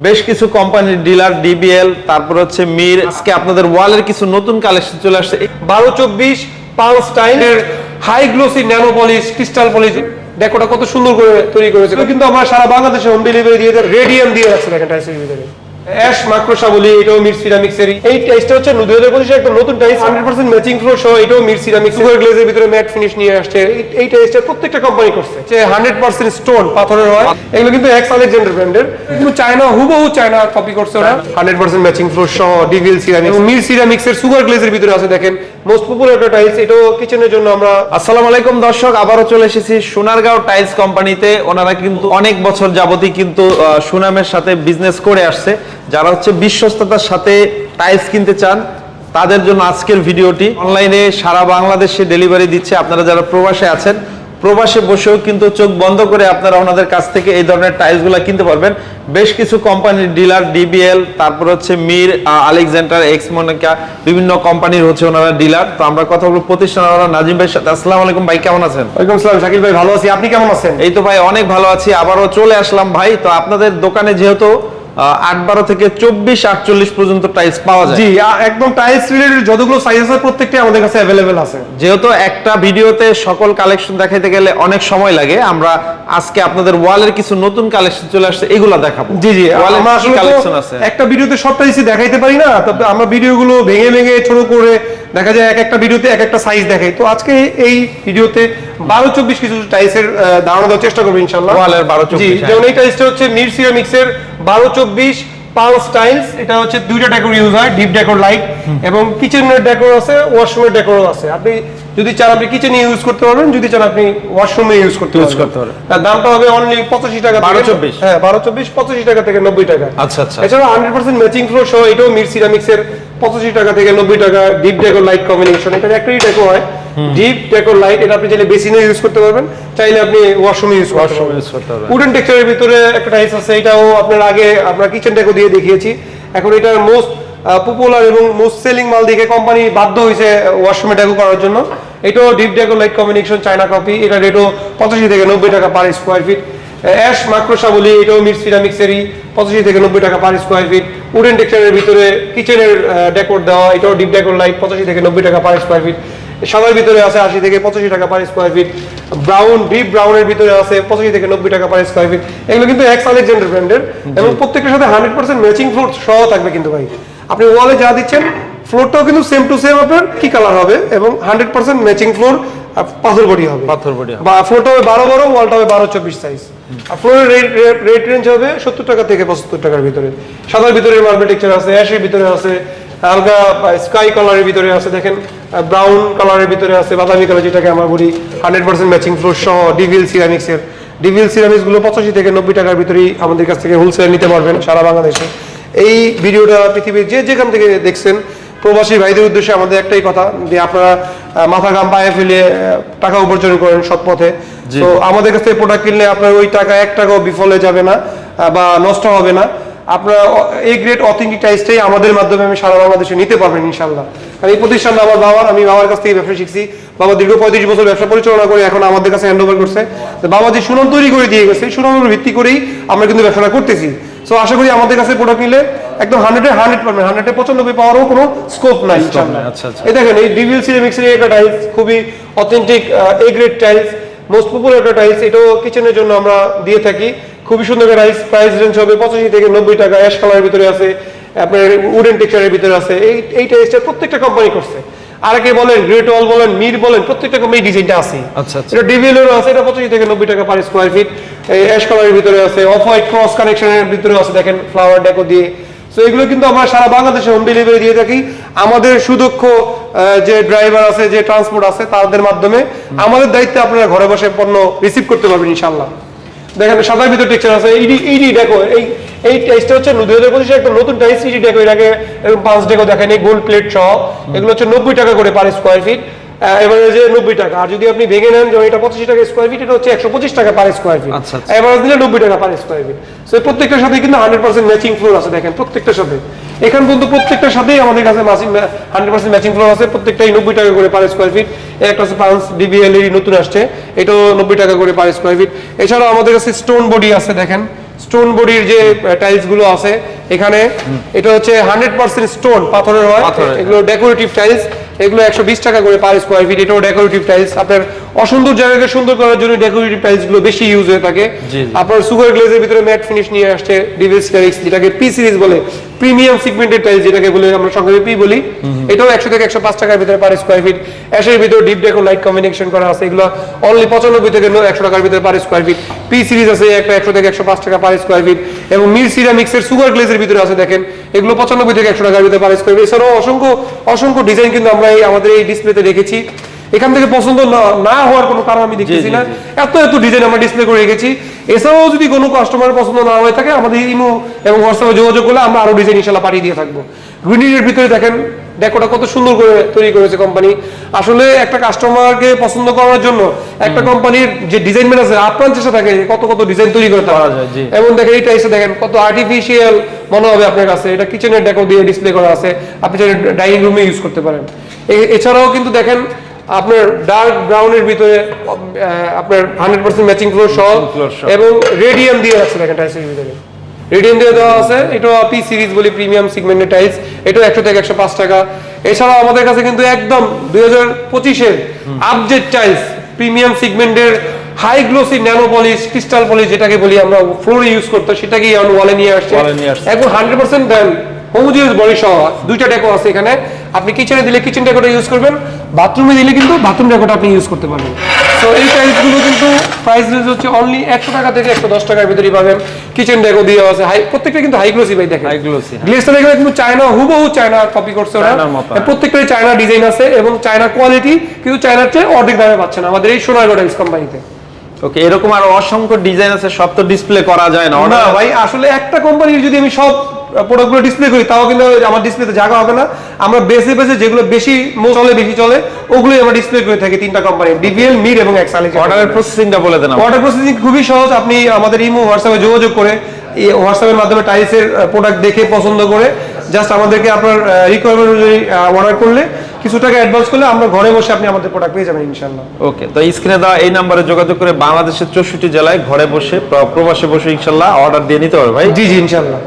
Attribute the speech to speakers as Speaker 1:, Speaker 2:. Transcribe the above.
Speaker 1: বেশ কিছু কোম্পানির ডিলার, ডিবিএল, তারপর হচ্ছে মির, আজকে আপনাদের ওয়ালের কিছু নতুন কালেকশন চলে আসছে।
Speaker 2: বারো চব্বিশ পাঁচ টাইমের high glossy nano polish, crystal polish ডেকোটা কত সুন্দর করে তৈরি করেছে। কিন্তু আমরা সারা বাংলাদেশে হোম ডেলিভারি দিয়ে রেডিয়াম দিয়ে রাখছি, দেখেন অ্যাশ বলি এটাও মির সিরামিক্সেরই। এই টাইসটা হচ্ছে দুই হাজার পঁচিশে একটা নতুন tiles hundred percent matching floor সহ এটাও মির সিরামিক্স গ্লেজের ভিতরে ম্যাট ফিনিশ নিয়ে আসছে। এই- টাইসটা প্রত্যেকটা কোম্পানি করছে। যে হান্ড্রেড পার্সেন্ট স্টোন পাথরের হয়। এগুলো কিন্তু এক্স আলেকজান্ডার ব্র্যান্ডের কিন্তু চায়না হুবহু চায়না কপি করছে ওরা। হান্ড্রেড পার্সেন্ট ম্যাচিং ফ্লোর সহ ডিভিল সিরামিক্স মির সিরামিক্সের সুগার গ্লেজের ভিতরে আছে দেখেন। মোস্ট পপুলার টাইলস এটাও কিচেনের জন্য আমরা
Speaker 1: আসসালামু আলাইকুম দর্শক, আবারও চলে এসেছি সোনারগাঁও টাইলস কোম্পানিতে ওনারা কিন্তু অনেক বছর যাবতই কিন্তু সুনামের সাথে বিজনেস করে আসছে। যারা হচ্ছে বিশ্বস্ততার সাথে টাইলস কিনতে চান, তাদের জন্য আজকের ভিডিওটি। অনলাইনে সারা বাংলাদেশে ডেলিভারি দিচ্ছে। আপনারা যারা প্রবাসে আছেন প্রবাসে বসেও কিন্তু চোখ বন্ধ করে আপনারা ওনাদের কাছ থেকে এই ধরনের টাইলসগুলো কিনতে পারবেন। বেশ কিছু কোম্পানির ডিলার ডিবিএল তারপর হচ্ছে মির আলেকজান্ডার এক্স মনিকা বিভিন্ন কোম্পানির হচ্ছে ওনারা ডিলার তো আমরা কথা বলব প্রতিষ্ঠান নাজিম ভাইয়ের সাথে। আসসালামু আলাইকুম ভাই কেমন আছেন?
Speaker 2: ওয়ালাইকুম আসসালাম শাকিল ভাই ভালো আছি। আপনি কেমন আছেন?
Speaker 1: এই তো ভাই অনেক ভালো আছি। আবারও চলে আসলাম ভাই। তো আপনাদের দোকানে যেহেতু আট বারো থেকে চব্বিশ আটচল্লিশ পর্যন্ত টাইলস পাওয়া যায়।
Speaker 2: জি একদম টাইলস রিলেটেড যতগুলো সাইজ আছে প্রত্যেকটাই আমাদের কাছে অ্যাভেলেবেল আছে।
Speaker 1: যেহেতু একটা ভিডিওতে সকল কালেকশন দেখাইতে গেলে অনেক সময় লাগে আমরা আজকে আপনাদের ওয়ালের কিছু নতুন কালেকশন চলে আসছে এগুলা দেখাবো।
Speaker 2: জি জি আমরা আসলে
Speaker 1: কালেকশন আছে?
Speaker 2: একটা ভিডিওতে সব টাইলসই দেখাইতে পারি না তবে আমরা ভিডিওগুলো ভেঙে ভেঙে ছোট করে দেখা যায় এক একটা ভিডিওতে এক একটা সাইজ দেখাই। তো আজকে এই ভিডিওতে বারো চব্বিশ কিছু টাইলসের ধারণা দেওয়ার চেষ্টা করব ইনশাল্লাহ
Speaker 1: ওয়ালের 12
Speaker 2: জি যেমন এই টাইলসটা হচ্ছে মির সিরামিক্সের বারো চব্বিশ পালস টাইলস এটা হচ্ছে দুইটা ডেকোর ইউজ হয় ডিপ ডেকোর লাইট এবং কিচেনের ডেকোর আছে ওয়াশরুমের ডেকোরও আছে। আপনি যদি চান আপনি কিচেনে ইউজ করতে পারবেন যদি চান আপনি ওয়াশরুমে ইউজ করতে ইউজ
Speaker 1: করতে পারবেন।
Speaker 2: তার দামটা হবে অনলি পঁচাশি টাকা
Speaker 1: 12 24
Speaker 2: হ্যাঁ বারো চব্বিশ পঁচাশি টাকা থেকে নব্বই টাকা।
Speaker 1: আচ্ছা, আচ্ছা।
Speaker 2: এছাড়া হান্ড্রেড পার্সেন্ট ম্যাচিং ফ্লোর সহ এটাও মির সিরামিক্স এর পঁচাশি টাকা থেকে নব্বই টাকা ডিপ ডেকোর লাইট কম্বিনেশন এটা একটাই ডেকো হয়। ডিপ ডেকোর লাইট এটা আপনি চাইলে বেসিনে ইউজ করতে পারবেন। চাইলে আপনি ওয়াশরুমে ইউজ করতে পারবেন।
Speaker 1: করতে পারবেন।
Speaker 2: উডেন টেক্সচারের ভিতরে একটা টাইলস আছে এটাও আপনার আগে আমরা কিচেন ডেকো দিয়ে দেখিয়েছি। এখন এটার মোস্ট পপুলার এবং মোস্ট সেলিং মাল দেখে কোম্পানি বাধ্য হয়েছে ওয়াশরুমে ডেকো করার জন্য। এটাও deep deco light combination China copy এটা রেটও পঁচাশি থেকে নব্বই টাকা পার স্কোয়ার ফিট অ্যাশ মাক্রোসা বলি এটাও মির সিরামিক্সেরই পঁচাশি থেকে নব্বই টাকা পার স্কোয়ার ফিট উডেন টেক্সচারের ভিতরে কিচেনের ডেকোর দেওয়া এটাও ডিপ ডেকোর লাইট পঁচাশি থেকে নব্বই টাকা পার স্কোয়ার ফিট সাদার ভিতরে আছে আশি থেকে পঁচাশি টাকা per square feet brown deep ব্রাউনের ভিতরে আছে পঁচাশি থেকে নব্বই টাকা পার স্কোয়ার ফিট এগুলো কিন্তু এক্স আলেকজান্ডার ব্র্যান্ডের এবং প্রত্যেকটার সাথে হান্ড্রেড পার্সেন্ট ম্যাচিং ফ্লোর সহ থাকবে কিন্তু ভাই। আপনি ওয়ালে যা দিচ্ছেন ফ্লোরটাও কিন্তু সেম টু সেম আপনার কি কালার হবে এবং হান্ড্রেড পার্সেন্ট ম্যাচিং ফ্লোর পাথর বডি হবে।
Speaker 1: পাথর বডি
Speaker 2: বা ফ্লোরটা হবে বারো বারো ওয়ালটা হবে বারো চব্বিশ সাইজ আর ফ্লোরের রেট রেঞ্জ হবে সত্তর টাকা থেকে পঁচাত্তর টাকার ভিতরে। সাদার ভিতরে মার্বেল টেক্সচার আছে অ্যাশের ভিতরে আছে হালকা স্কাই কালারের ভিতরে আছে দেখেন। ব্রাউন কালারের ভিতরে আছে বাদামি কালার যেটাকে আমরা বলি হান্ড্রেড পার্সেন্ট ম্যাচিং ফ্লোর সহ ডিভিল সিরামিক্সের ডিভিল সিরামিক্সগুলো পঁচাশি থেকে নব্বই টাকার ভিতরেই আমাদের কাছ থেকে হোলসেল নিতে পারবেন সারা বাংলাদেশে। এই ভিডিওটা পৃথিবীর যে যেখান থেকে দেখছেন প্রবাসী ভাইদের উদ্দেশ্যে আমাদের একটাই কথা যে আপনারা মাথা ঘাম পায়ে ফেলে টাকা উপার্জন করেন সৎ পথে। তো আমাদের কাছ থেকে প্রোডাক্ট কিনলে আপনার ওই টাকা এক টাকাও বিফলে যাবে না বা নষ্ট হবে না। আপনারা এই গ্রেট অথেন্টিক টাইসটাই আমাদের মাধ্যমে আমি সারা বাংলাদেশে নিতে পারবেন ইনশাল্লাহ কারণ এই প্রতিষ্ঠানটা আমার বাবার আমি বাবার কাছ থেকে ব্যবসা শিখছি। বাবা দীর্ঘ পঁয়ত্রিশ বছর ব্যবসা পরিচালনা করে এখন আমাদের কাছে হ্যান্ড ওভার করছে বাবা যে সুনাম তৈরি করে দিয়ে গেছে সুনামের ভিত্তি করেই আমরা কিন্তু ব্যবসাটা করতেছি। সো আশা করি আমাদের কাছে প্রোডাক্ট নিলে একদম হান্ড্রেডে হান্ড্রেড পারবেন। হান্ড্রেডে পঁচানব্বই পাওয়ারও কোনো স্কোপ নাই
Speaker 1: আচ্ছা, আচ্ছা।
Speaker 2: এই দেখেন এই ডিভিএল সিরামিক্সের একটা টাইলস খুবই authentic A grade tiles most popular একটা টাইলস এটাও কিচেনের জন্য আমরা দিয়ে থাকি। খুবই সুন্দর টাইলস প্রাইস রেঞ্জ হবে পঁচাশি থেকে নব্বই টাকা অ্যাশ কালারের ভিতরে আছে আপনার উডেন টেক্সচারের ভিতরে আছে এই এই টাইলসটা প্রত্যেকটা কোম্পানি করছে। আরেকে বলেন গ্রেট ওয়াল বলেন মির বলেন প্রত্যেকটা কোম্পানি ডিজাইনটা আছে
Speaker 1: আচ্ছা।
Speaker 2: এটা ডিভিএলেরও আছে এটা পঁচাশি থেকে নব্বই টাকা পার স্কোয়ার ফিট এই অ্যাশ কালারের ভিতরে আছে অফ হোয়াইট ক্রস কানেকশনের ভিতরে আছে দেখেন ফ্লাওয়ার ডেকো দিয়ে। সো এগুলো কিন্তু আমরা সারা বাংলাদেশে হোম ডেলিভারি দিয়ে থাকি। আমাদের সুদক্ষ যে ড্রাইভার আছে যে ট্রান্সপোর্ট আছে তাদের মাধ্যমে আমাদের দায়িত্বে আপনারা ঘরে বসে পণ্য রিসিভ করতে পারবেন ইনশাল্লাহ দেখেন সাদার ভিতর টেক্সচার আছে। ইডি ইডি দেখো, এই এই টাইসটা হচ্ছে দুই হাজার একটা নতুন টাইস ইডি দেখো এর আগে পাঁচ ডেকো দেখেন, এই গোল্ড প্লেট সহ। এগুলো হচ্ছে নব্বই টাকা করে পার স্কোয়ার ফিট এবারে যে নব্বই টাকা আর যদি আপনি ভেঙে নেন যেমন এটা পঁচাশি টাকা স্কোয়ার ফিট এটা হচ্ছে একশো পঁচিশ টাকা পার স্কোয়ার ফিট। এভারেজ দিলে নব্বই টাকা পার স্কোয়ার ফিট সো প্রত্যেকটার সাথে কিন্তু হান্ড্রেড পার্সেন্ট ম্যাচিং ফ্লোর আছে দেখেন প্রত্যেকটার সাথে। এখান পর্যন্ত প্রত্যেকটার সাথেই আমাদের কাছে হান্ড্রেড পার্সেন্ট ম্যাচিং ফ্লোর আছে প্রত্যেকটাই নব্বই টাকা করে পার স্কোয়ার ফিট একটা হচ্ছে পাঁচ ডিবিএল এর নতুন আসছে এটাও নব্বই টাকা করে পার স্কোয়ার ফিট এছাড়াও আমাদের কাছে স্টোন বডি আছে দেখেন। স্টোন বডির যে টাইলসগুলো আছে এখানে এটা হচ্ছে হান্ড্রেড পার্সেন্ট স্টোন পাথরের হয়। এগুলো ডেকোরেটিভ টাইলস এগুলো একশো বিশ টাকা করে পার স্কোয়ার ফিট এটাও ডেকোরেটিভ টাইলস আপনার অসুন্দর জায়গাকে সুন্দর করার জন্য ডেকোরেটিভ টাইলসগুলো বেশি ইউজ হয়ে থাকে। আপনার সুগার গ্লেজের ভিতরে ম্যাট ফিনিশ নিয়ে আসছে ডিভিল স্টারিক্স যেটাকে পি সিরিজ বলে। প্রিমিয়াম সিগমেন্টেড টাইলস যেটাকে বলে আমরা সংক্ষেপে পি বলি এটাও একশো থেকে একশো পাঁচ টাকার ভিতরে পার স্কোয়ার ফিট অ্যাশের ভিতরে ডিপ ডেকো লাইট কম্বিনেশন করা আছে এগুলো অনলি পঁচানব্বই থেকে একশো টাকার ভিতরে per square feet P series আছে একটা একশো থেকে একশো পাঁচ টাকা পার স্কোয়ার ফিট এবং মির সিরামিক্সের সুগার গ্লেজের ভিতরে আছে দেখেন এগুলো পঁচানব্বই থেকে একশো টাকার ভিতরে পার স্কোয়ার ফিট এছাড়াও অসংখ্য অসংখ্য ডিজাইন কিন্তু আমরা এই আমাদের এই ডিসপ্লেতে রেখেছি এখান থেকে পছন্দ না- হওয়ার কোনো কারণ আমি দেখতেছি না। এত এত ডিজাইন আমরা ডিসপ্লে করে রেখেছি। এছাড়াও যদি কোনো কাস্টমার পছন্দ না হয়ে থাকে আমাদের ইমো এবং হোয়াটসঅ্যাপে যোগাযোগ করলে আমরা আরও ডিজাইন ইনশাল্লাহ পাঠিয়ে দিয়ে থাকব। গ্রিনির ভিতরে দেখেন ডেকোটা কত সুন্দর করে তৈরি করেছে কোম্পানি আসলে একটা কাস্টমারকে পছন্দ করার জন্য একটা কোম্পানির যে ডিজাইনমেন্ট আছে আপ্রাণ চেষ্টা থাকে কত কত ডিজাইন তৈরি করতে
Speaker 1: করা
Speaker 2: পারা
Speaker 1: যায়,
Speaker 2: এবং দেখেন এইটা এসে দেখেন কত আর্টিফিশিয়াল মনে হবে আপনার কাছে। এটা কিচেনের ডেকো দিয়ে ডিসপ্লে করা আছে। আপনি ডাইনিং রুমে ইউজ করতে পারেন। এছাড়াও কিন্তু দেখেন আপনার ডার্ক ব্রাউনের ভিতরে আপনার হান্ড্রেড পার্সেন্ট ম্যাচিং ফ্লোর সহ এবং রেডিয়াম দিয়ে আছে দেখেন টাইলসের ভিতরে। রেডিয়াম দিয়ে দেওয়া আছে এটা পি সিরিজ বলি প্রিমিয়াম সিগমেন্টের টাইলস এটাও একশো থেকে একশো পাঁচ টাকা। এছাড়াও আমাদের কাছে কিন্তু একদম দুই হাজার পঁচিশের update tiles premium সিগমেন্টের high glossy nano polish crystal polish যেটাকে বলি আমরা ফ্লোরে ইউজ করতে সেটাকেই ওয়ালে নিয়ে আসছে। এখন hundred percent then homogeneous body সহ দুইটা ডেকো আছে এখানে। আপনি কিচেনে দিলে কিচেন ডেকোটা ইউজ করবেন বাথরুমে দিলে কিন্তু বাথরুম ডেকোটা আপনি ইউজ করতে পারবেন। তো এই টাইলসগুলো কিন্তু প্রাইস রেঞ্জ হচ্ছে অনলি একশো টাকা থেকে একশো দশ টাকার ভিতরেই পাবেন। কিচেন ডেকো দিয়ে আছে। হাই প্রত্যেকটা কিন্তু হাই গ্লোসি ভাই দেখেন।
Speaker 1: Glossy, হ্যাঁ।
Speaker 2: গ্লেসটা দেখলে কিন্তু চায়না হুবহু চায়না কপি করছে ওরা।
Speaker 1: হ্যাঁ।
Speaker 2: প্রত্যেকটাই চায়না ডিজাইন আছে এবং চায়না কোয়ালিটি কিন্তু চায়নার চেয়ে অর্ধেক দামে পাচ্ছেন আমাদের এই সোনার টাইলস কোম্পানিতে
Speaker 1: ওকে এরকম আর অসংখ্য ডিজাইন আছে সব তো ডিসপ্লে করা যায় না।
Speaker 2: না ভাই আসলে একটা কোম্পানির যদি আমি সব প্রোডাক্টগুলো ডিসপ্লে করি তাও কিন্তু আমার ডিসপ্লেতে জায়গা হবে না। আমরা বেসে বেসে যেগুলো বেশি চলে বেশি চলে ওগুলোই আমরা ডিসপ্লে করে থাকি তিনটা কোম্পানি ডিভিএল মিড এবং এক্সালি
Speaker 1: অর্ডারের প্রসেসিংটা বলে দেন
Speaker 2: অর্ডার প্রসেসিং খুবই সহজ আপনি আমাদের ইমো হোয়াটসঅ্যাপে যোগাযোগ করে এই হোয়াটসঅ্যাপের মাধ্যমে টাইলসের প্রোডাক্ট দেখে পছন্দ করে জাস্ট আমাদেরকে আপনার রিকোয়ারমেন্ট অনুযায়ী অর্ডার করলে কিছু টাকা অ্যাডভান্স করলে আমরা ঘরে বসে আপনি আমাদের প্রোডাক্ট পেয়ে যাবেন ইনশাল্লাহ
Speaker 1: ওকে তো স্ক্রিনে দেওয়া এই নাম্বারে যোগাযোগ করে বাংলাদেশের চৌষট্টি জেলায় ঘরে বসে প্র- প্রবাসে বসে ইনশাল্লাহ অর্ডার দিয়ে নিতে পারবে ভাই।
Speaker 2: জি জি ইনশাল্লাহ